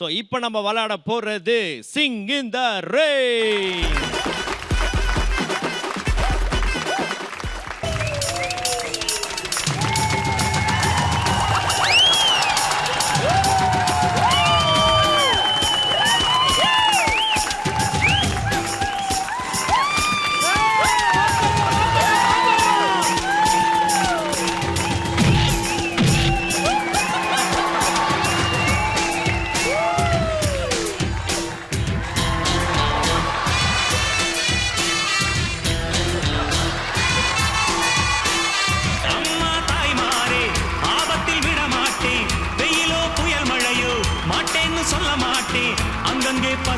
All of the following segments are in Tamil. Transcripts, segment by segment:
ஸோ இப்போ நம்ம விளையாட போறது சிங் இன் த ரே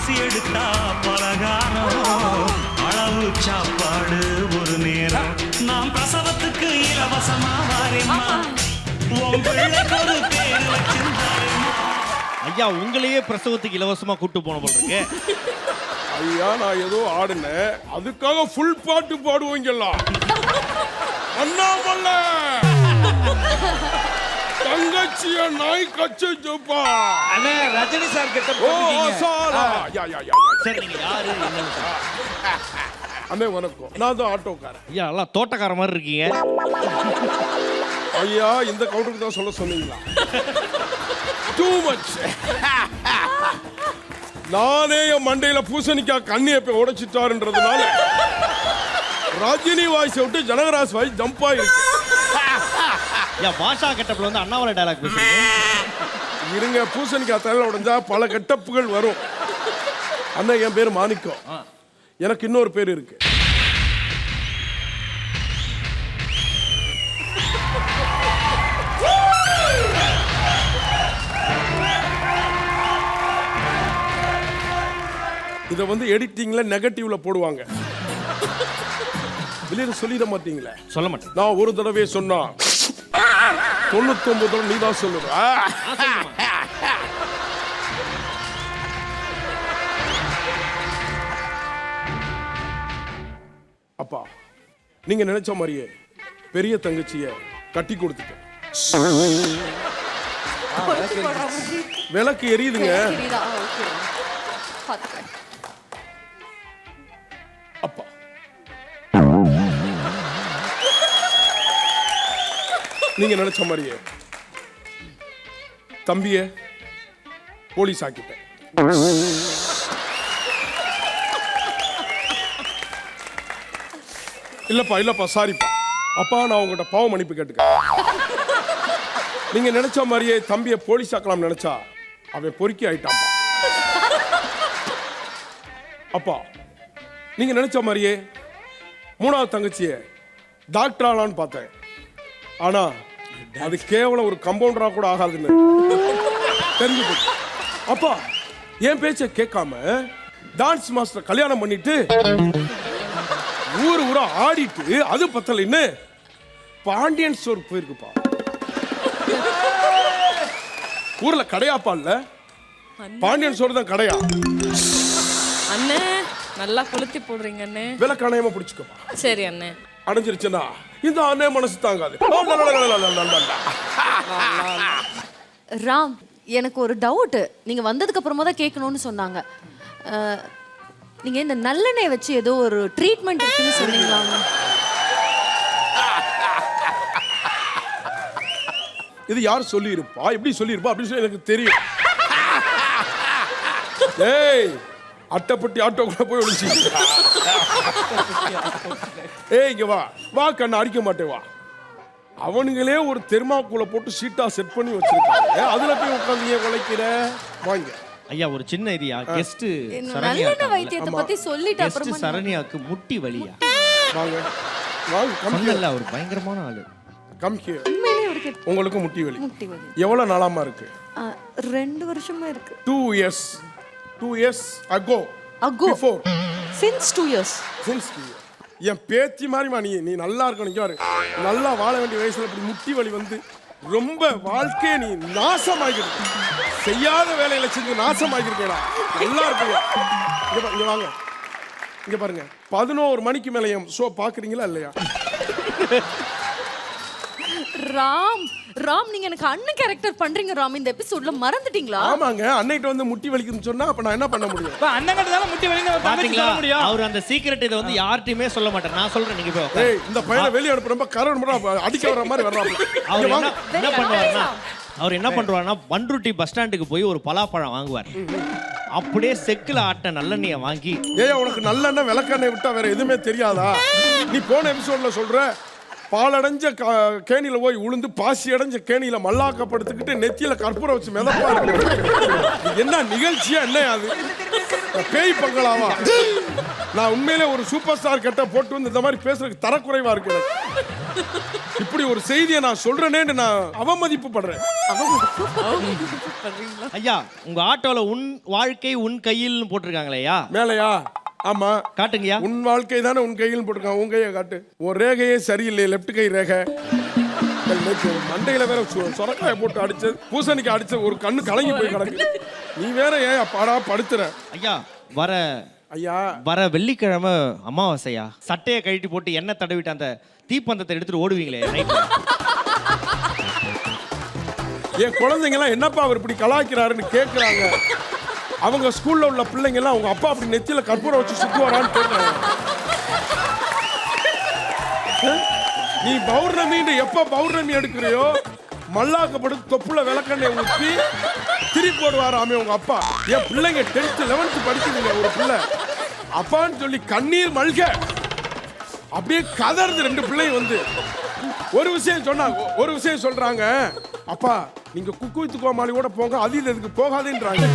பசி எடுத்தா பலகாரம். அளவு சாப்பாடு ஒரு நேரம். நாம் பிரசவத்துக்கு இலவசமா வாரேம்மா. ஐயா உங்களையே பிரசவத்துக்கு இலவசமா கூட்டு போன போல இருக்கு. ஐயா நான் ஏதோ ஆடினேன். அதுக்காக ஃபுல் பாட்டு பாடுவீங்கலாம் அண்ணாமல்ல தங்கச்சிய நாய் கச்சு ஜோப்பா. அண்ணே ரஜினி சார் கிட்ட ஓ சாரா. யா யா யா யா. சரி நீங்க யாரு. அண்ணே வணக்கம். நான் தான் ஆட்டோக்காரன். ஐயா எல்லாம் தோட்டக்கார மாதிரி இருக்கீங்க. ஐயா இந்த கவுண்டருக்கு தான் சொல்ல சொன்னீங்களா? டூ மச் நானே என் மண்டையில பூசணிக்காய் கண்ணியை போய் உடைச்சிட்டாருன்றதுனால ரஜினி வாய்ஸ் விட்டு ஜனகராஜ் வாய்ஸ் ஜம்ப் ஆயிருக்கு. ஐயா பாஷா கெட்டப்ல வந்து அண்ணாமலை டயலாக் பேசுறீங்க. இருங்க பூசணிக்காய் தலையில உடைஞ்சா பல கெட்டப்புகள் வரும். அண்ணன் என் பேர் மாணிக்கம். எனக்கு இன்னொரு பேர் இருக்கு. இதை வந்து எடிட்டிங்ல நெகட்டிவ்ல போடுவாங்க. வெளியில சொல்லிட மாட்டீங்களே? சொல்ல மாட்டேன். நான் ஒரு தடவை சொன்னா தொண்ணூத்தி ஒன்பது நீ தான் சொல்லுவ அப்பா நீங்க நினைச்ச மாதிரியே பெரிய தங்கச்சிய கட்டி கொடுத்துட்டேன். விளக்கு எரியுதுங்க. நீங்க நினைச்ச மாதிரியே. தம்பிய போலீஸ் ஆக்கிட்டேன். இல்லப்பா இல்லப்பா சாரிப்பா அப்பா நான் உங்கள்கிட்ட பாவ மன்னிப்பு கேட்டுக்க நீங்க நினைச்ச மாதிரியே தம்பிய போலீஸ் ஆக்கலாம் நினைச்சா அவன் பொறுக்கி ஆயிட்டான் அப்பா நீங்க நினைச்ச மாதிரியே மூணாவது தங்கச்சிய டாக்டர் ஆகலான்னு பார்த்தேன். ஆனா அது கேவலம் ஒரு கம்பவுண்டரா கூட ஆகாதுன்னு. தெரிஞ்சு போச்சு அப்பா என் பேச்ச கேட்காம டான்ஸ் மாஸ்டர் கல்யாணம் பண்ணிட்டு ஊர் ஊரா ஆடிட்டு அது பத்தலைன்னு பாண்டியன் ஸ்டோர் போயிருக்குப்பா. ஊர்ல கடையாப்பா இல்ல? பாண்டியன் ஸ்டோர் தான் கடையா? அண்ணே நல்லா கொளுத்தி போடுறீங்க அண்ணே. விலை கணையமா பிடிச்சுக்கப்பா. சரி அண்ணே. அடைஞ்சிருச்சுன்னா இந்த அண்ணே மனசு தாங்காது. ராம் எனக்கு ஒரு டவுட் நீங்க வந்ததுக்கு அப்புறமா தான் கேட்கணும்னு சொன்னாங்க. அஹ், நீங்க இந்த நல்லெண்ணெய் வச்சு ஏதோ ஒரு ட்ரீட்மெண்ட் இருக்குன்னு சொன்னீங்களா? இது யார் சொல்லியிருப்பா? எப்படி சொல்லியிருப்பா? அப்படின்னு சொல்லி எனக்கு தெரியும். ஏய் அட்டைப்பட்டி ஆட்டோ கூட போய் ஒளிச்சு ஏய் இங்க வா. வா கண்ணு அடிக்க மாட்டேன் வா. அவனுங்களே ஒரு தெர்மாக்குள்ள போட்டு சீட்டா செட் பண்ணி வச்சிருக்காங்க. அதுல போய் உட்காந்து ஏன் உழைக்கிற? வாங்க ஐயா ஒரு சின்ன இதுயா கெஸ்ட் நல்லெண்ணெய் வைத்தியத்தை பத்தி சொல்லிட்டு கெஸ்ட் அப்புறமா சரண்யாக்கு முட்டி வலியா? வாங்க வாங்க கம் சொன்னல அவர் பயங்கரமான ஆளு. கம் ஹியர் உங்களுக்கு முட்டி வலி. முட்டி வலி. எவ்வளவு நாளாமா இருக்கு? ரெண்டு வருஷமா இருக்கு. Two years two years ago ago before since two years Since you- என் பேத்தி மாதிரிமா நீ நீ நல்லா இருக்கணும் இங்க நல்லா வாழ வேண்டிய வயசுல இப்படி முட்டி வலி வந்து ரொம்ப வாழ்க்கையை நீ நாசமாகிருக்கு செய்யாத வேலையில செஞ்சு நாசமாகிருக்கேடா நல்லா இருப்பீங்க. இங்க இங்க வாங்க. இங்க பாருங்க. பதினோரு மணிக்கு மேல என் ஷோ பாக்குறீங்களா இல்லையா? ராம். ராம் நீங்க எனக்கு அண்ணன் கேரக்டர் பண்றீங்க ராம் இந்த எபிசோட்ல மறந்துட்டீங்களா? ஆமாங்க அன்னைக்கு வந்து முட்டி வலிக்குதுன்னு சொன்னா அப்ப நான் என்ன பண்ண முடியும்? இப்ப அண்ணன் கிட்ட முட்டி வெளியில ஒரு தங்கச்சி பாத்தீங்களா? சொல்ல முடியும். அவர் அந்த சீக்கிரட் இதை வந்து யார்ட்டையுமே சொல்ல மாட்டார். நான் சொல்றேன் நீங்க போய். ஏய் இந்த பையனை வெளியே அனுப்புறப்ப கரண்ட் மட்டும் அடிக்க வர மாதிரி வர்றாங்க அவர் என்ன என்ன பண்ணுவாருன்னா அவர் என்ன பண்ணுவாருன்னா பண்ருட்டி பஸ் ஸ்டாண்டுக்கு போய் ஒரு பலாப்பழம் வாங்குவார். அப்படியே செக்குல ஆட்ட நல்லெண்ணெயை வாங்கி ஏய் உனக்கு நல்லெண்ணெய் விளக்கெண்ணெய் விட்டா வேற எதுவுமே தெரியாதா? நீ போன எபிசோட்ல சொல்ற பாலடைஞ்ச கா- கேணியில போய் உளுந்து பாசி அடைஞ்ச கேணியில மல்லாக்கப்படுத்துக்கிட்டு நெத்தியில கற்பூரம் வச்சு மிதப்பா இருக்கு. என்ன நிகழ்ச்சியா என்ன அது? பேய் பங்களாவா? நான் உண்மையிலே ஒரு சூப்பர் ஸ்டார் கட்ட போட்டு வந்து இந்த மாதிரி பேசுறதுக்கு தரக்குறைவா இருக்கு எனக்கு. இப்படி ஒரு செய்தியை நான் சொல்றேனேன்னு நான் அவமதிப்பு படுறேன் ஐயா உங்க ஆட்டோல உன் வாழ்க்கை உன் கையில்னு போட்டிருக்காங்களே ஐயா. மேலையா? ஆமா. காட்டுங்கய்யா. உன் வாழ்க்கை தானே உன் கையில் போட்டிருக்கான். உன் கையை காட்டு. உன் ரேகையே சரியில்லை. லெஃப்ட் கை ரேகை. மண்டையில வேற சொரக்காயை போட்டு அடிச்சது பூசணிக்கு அடிச்ச ஒரு கண்ணு கலங்கி போய் கிடக்கு. நீ வேற ஏன் பாடா படுத்துற? ஐயா வர ஐயா. வர வெள்ளிக்கிழமை அமாவாசையா? சட்டையை கழட்டி போட்டு எண்ணெய் தடவிட்டு அந்த தீப்பந்தத்தை எடுத்துட்டு ஓடுவீங்களே என் குழந்தைங்க எல்லாம் என்னப்பா அவர் இப்படி கலாய்க்கிறாருன்னு கேக்குறாங்க. அவங்க ஸ்கூல்ல உள்ள பிள்ளைங்க எல்லாம் அவங்க அப்பா அப்படி நெத்தியில கற்பூரம் வச்சு சுத்துவாரான்னு கேட்டாங்க. நீ பௌர்ணமின்னு எப்ப பௌர்ணமி எடுக்கிறியோ மல்லாக்கப்படுத்து தொப்புல விளக்கெண்ணெய் ஊற்றி திருப்பி போடுவாராமே உங்க அப்பா. என் பிள்ளைங்க டென்த் லெவன்த் படிக்குதுங்க ஒரு பிள்ளை. அப்பான்னு சொல்லி கண்ணீர் மல்க. அப்படியே கதர்ந்து ரெண்டு பிள்ளைங்க வந்து. ஒரு விஷயம் சொன்னாங்க ஒரு விஷயம் சொல்றாங்க. அப்பா நீங்க குக்கு வித்து கோமாளியோட போங்க அது இது இதுக்கு போகாதேன்றாங்க.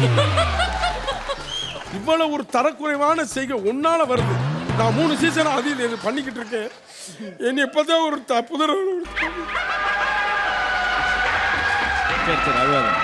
இவ்வளவு ஒரு தரக்குறைவான செய்கை ஒன்னால வருது. நான் மூணு சீசன் அது இது பண்ணிக்கிட்டு இருக்கேன். என்னை இப்பதான் ஒரு தப்புதர் சரி சரி அழுவாதான்